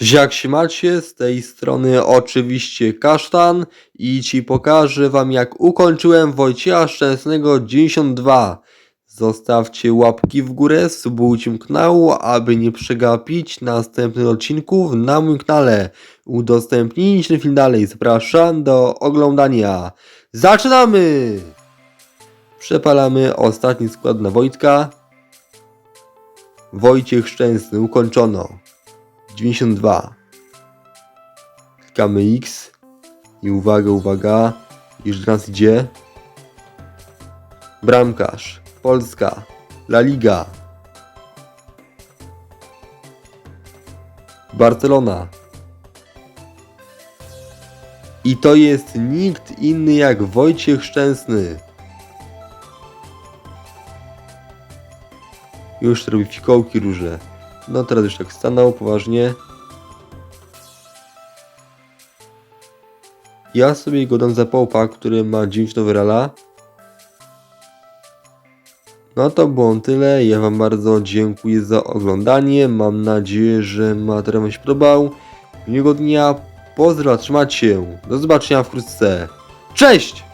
Jak się macie? Z tej strony oczywiście Kasztan i ci pokażę wam jak ukończyłem Wojciecha Szczęsnego 92. Zostawcie łapki w górę, subujcie kanału, aby nie przegapić następnych odcinków na moim kanale. Udostępnijcie film dalej, zapraszam do oglądania. Zaczynamy! Przepalamy ostatni skład na Wojtka. Wojciech Szczęsny, ukończono. 92. Klikamy X i uwaga, uwaga, już do nas idzie. Bramkarz, Polska, La Liga. Barcelona. I to jest nikt inny jak Wojciech Szczęsny. Już robi fikołki róże. No teraz już tak stanął poważnie. Ja sobie go dam za połpa, który ma 9 overalla. No to było tyle. Ja wam bardzo dziękuję za oglądanie. Mam nadzieję, że materiał wam się podobał. Miłego dnia. Pozdro, trzymajcie się. Do zobaczenia wkrótce. Cześć!